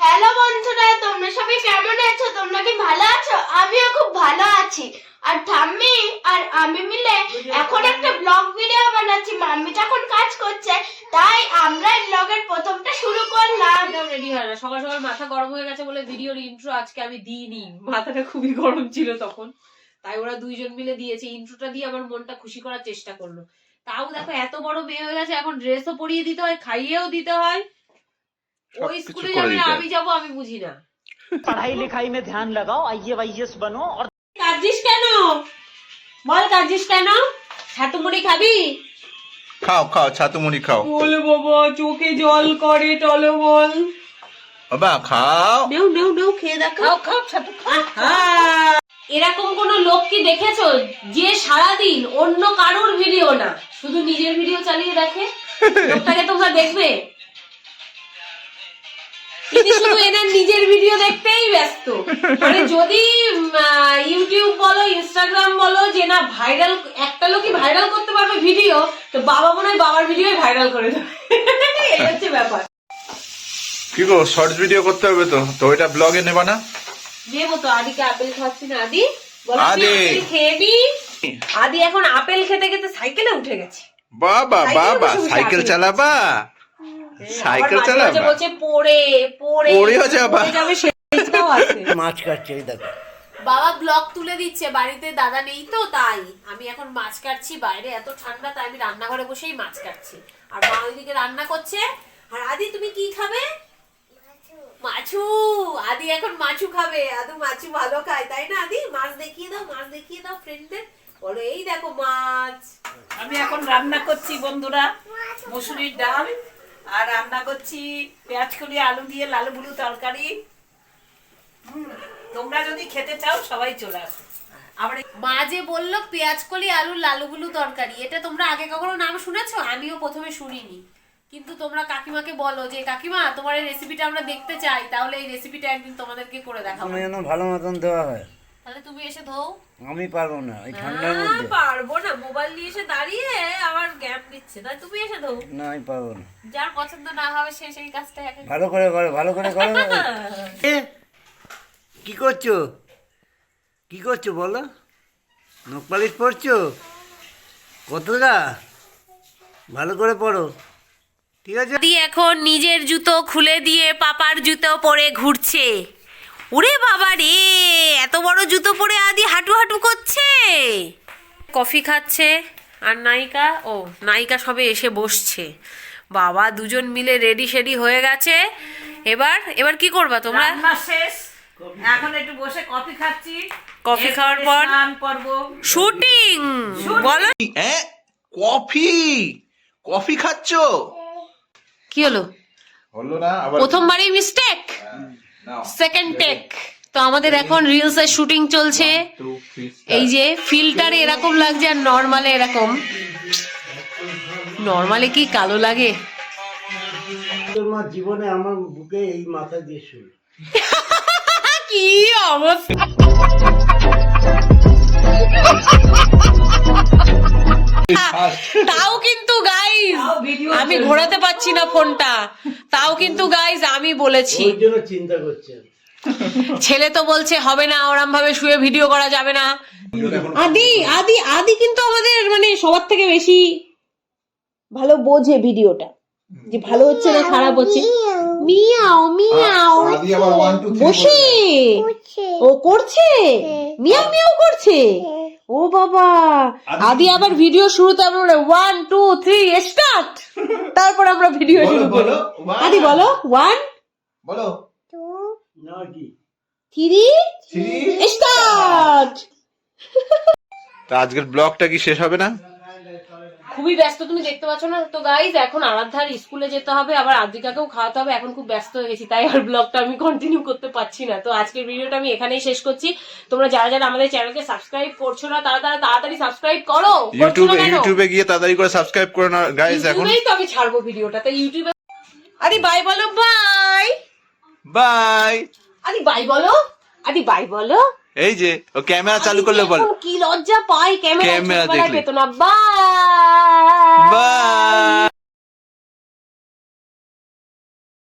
Hello বন্ধুরা, তোমরা সবাই কেমন আছো? তোমরা কি ভালো আছো? আমিও খুব ভালো আছি। আর ঠাম্মি আর আমি মিলে এখন একটা ব্লগ ভিডিও বানাচ্ছি। মাম্মি তখন কাজ করছে, তাই আমরা ব্লগের প্রথমটা শুরু করলাম। একদম রেডি হয় না সকাল সকাল মাথা গরম হয়ে গেছে বলে ভিডিওর ইন্ট্রো আজকে আমি দিইনি। মাথাটা খুবই গরম ছিল তখন। তাই ওরা দুইজন মিলে দিয়েছে। ইন্ট্রোটা দিয়ে আমার মনটা খুশি করার চেষ্টা করল। তাও দেখো, এত বড় মেয়ে হয়ে গেছে। এখন ড্রেসও পরিয়ে দিতে হয়, খাইয়েও দিতে হয়। পড়াই লেখাই মে ধ্যান লাগাও আইএস বানো কাজিস কেন? বল কাজিস কেন? খাবি? খাও খাও খাও। বল বাবা চোখে জল করে বল বাবা খাও। নেও নেও নেও খেয়ে দেখো। খাও খাও ছাতু এরকম কোন লোক কি দেখেছ যে সারাদিন অন্য কারোর ভিডিও না শুধু নিজের ভিডিও চালিয়ে দেখে? লোকটাকে তোমরা দেখবে? তিনি শুধু এনার নিজের ভিডিও দেখতেই ব্যস্ত। মানে যদি ইউটিউব বলো ইনস্টাগ্রাম বলো যে না ভাইরাল একটা লোকই ভাইরাল করতে পারবে ভিডিও তো বাবা মনে হয় বাবার ভিডিও ভাইরাল করে দেবে। এই হচ্ছে ব্যাপার। কি গো শর্টস ভিডিও করতে হবে তো? তো ওইটা ব্লগে নেবা না? নেব তো আদিকে আপেল খাচ্ছি না। আদি বলো আপেল নি? আদি এখন আপেল খেতে খেতে সাইকেলে উঠে গেছে। বাবা বাবা সাইকেল চালাবা? সাইকেল চালাবে বলছে পড়ে পড়ে পড়েও যাবে মাছ কাটছে দেখো। বাবা ব্লক তুলে দিচ্ছে বাড়িতে দাদা নেই তো তাই। আমি এখন মাছ কাটছি বাইরে এত ঠান্ডা তাই আমি রান্নাঘরে বসেই মাছ কাটছি। আর মা ওইদিকে রান্না করছে। আর আদি তুমি কি খাবে? মাছু। আদি এখন মাছু খাবে। আদু মাছু ভালো খায় তাই না আদি? মাছ দেখিয়ে দাও মাছ দেখিয়ে দাও ফ্রেন্ডদের বলো এই দেখো মাছ। আমি এখন রান্না করছি বন্ধুরা। মসুরির ডাল আর রান্না করছি পেঁয়াজ কলি আলু দিয়ে লালু বুলু তরকারি। তোমরা যদি খেতে চাও সবাই চলে আসো। আবার মা যে বলল পেঁয়াজ কলি আলু লালুগুলু তরকারি এটা তোমরা আগে কখনো নাম শুনেছো? আমিও প্রথমে শুনিনি। কিন্তু তোমরা কাকিমাকে বলো যে কাকিমা তোমার এই রেসিপিটা আমরা দেখতে চাই তাহলে এই রেসিপিটা একদিন তোমাদেরকে করে দেখাবো। যেন ভালো মতন দেওয়া হয়। তাহলে তুমি এসে ধোও। আমি পারব না এই ঠান্ডার মধ্যে। পারব না মোবাইল নিয়ে এসে দাঁড়িয়ে আবার গ্যাপ দিচ্ছে তাই তুমি এসে ধোও। না আমি পারব না। যার পছন্দ না হবে সে সেই কাজটা একা ভালো করে করো ভালো করে করো। কি করছ? কি করছ বলো? নখ পালিশ পড়ছো কতটা? ভালো করে পড়ো। ঠিক আছে? আদি এখন নিজের জুতো খুলে দিয়ে পাপার জুতো পরে ঘুরছে। ওরে বাবা রে এত বড় জুতো পরে আদি হাঁটু হাঁটু করছে কফি খাচ্ছে আর নায়িকা ও নায়িকা সবে এসে বসছে। বাবা দুজন মিলে রেডি শেডি হয়ে গেছে। এবার এবার কি করবা তোমরা? শেষ। এখন একটু বসে কফি খাচ্ছি। কফি খাওয়ার পর? স্নান করব। শুটিং! বলো। হ্যাঁ কফি! কফি খাচ্ছো? কি হলো? হলো না প্রথমবারই মিস্টেক সেকেন্ড টেক তো আমাদের এখন রিলস এর শুটিং চলছে। এই যে ফিল্টারে এরকম লাগছে আর নর্মালে এরকম। নর্মালে কি কালো লাগে? তোমার জীবনে আমার বুকে এই মাথা দিয়ে কি অবস্থা? তাও কিন্তু গাইজ আমি ঘোরাতে পারছি না ফোনটা। তাও কিন্তু গাইজ আমি বলেছি। চিন্তা করছেন ছেলে তো বলছে হবে না ওরম ভাবে শুয়ে ভিডিও করা যাবে না। আদি আদি আদি কিন্তু আমাদের মানে সবার থেকে বেশি ভালো বোঝে ভিডিওটা যে ভালো হচ্ছে না খারাপ হচ্ছে। মিয়াও মিয়াও। বসে। ও করছে? মিয়াও মিয়াও করছে? ও বাবা। আদি আবার ভিডিও শুরুতে আমরা ওয়ান টু থ্রি স্টার্ট তারপর আমরা ভিডিও শুরু করি। আদি বলো ওয়ান বলো। থ্রি? স্টার্ট! তা আজকের ব্লগটা কি শেষ হবে না? খুবই ব্যস্ত তুমি দেখতে পাচ্ছ না? তো গাইজ এখন আরাধ্যার স্কুলে যেতে হবে আবার আদিকাকেও খাওয়াতে হবে এখন খুব ব্যস্ত হয়ে গেছি তাই আর ব্লগটা আমি কন্টিনিউ করতে পারছি না। তো আজকের ভিডিওটা আমি এখানেই শেষ করছি। তোমরা যারা যারা আমাদের চ্যানেলকে সাবস্ক্রাইব করছ না তারা তারা তাড়াতাড়ি সাবস্ক্রাইব করো। ইউটিউবে ইউটিউবে গিয়ে তাড়াতাড়ি করে সাবস্ক্রাইব করে না গাইস এখন। তো আমি ছাড়বো ভিডিওটা তাই ইউটিউবে আদি বাই বলো বাই বাই। আদি বাই বলো আদি বাই বলো। এই যে ও ক্যামেরা চালু করলে বল। কি লজ্জা পাই ক্যামেরা ক্যামেরা দেখলে। বাই। বাই।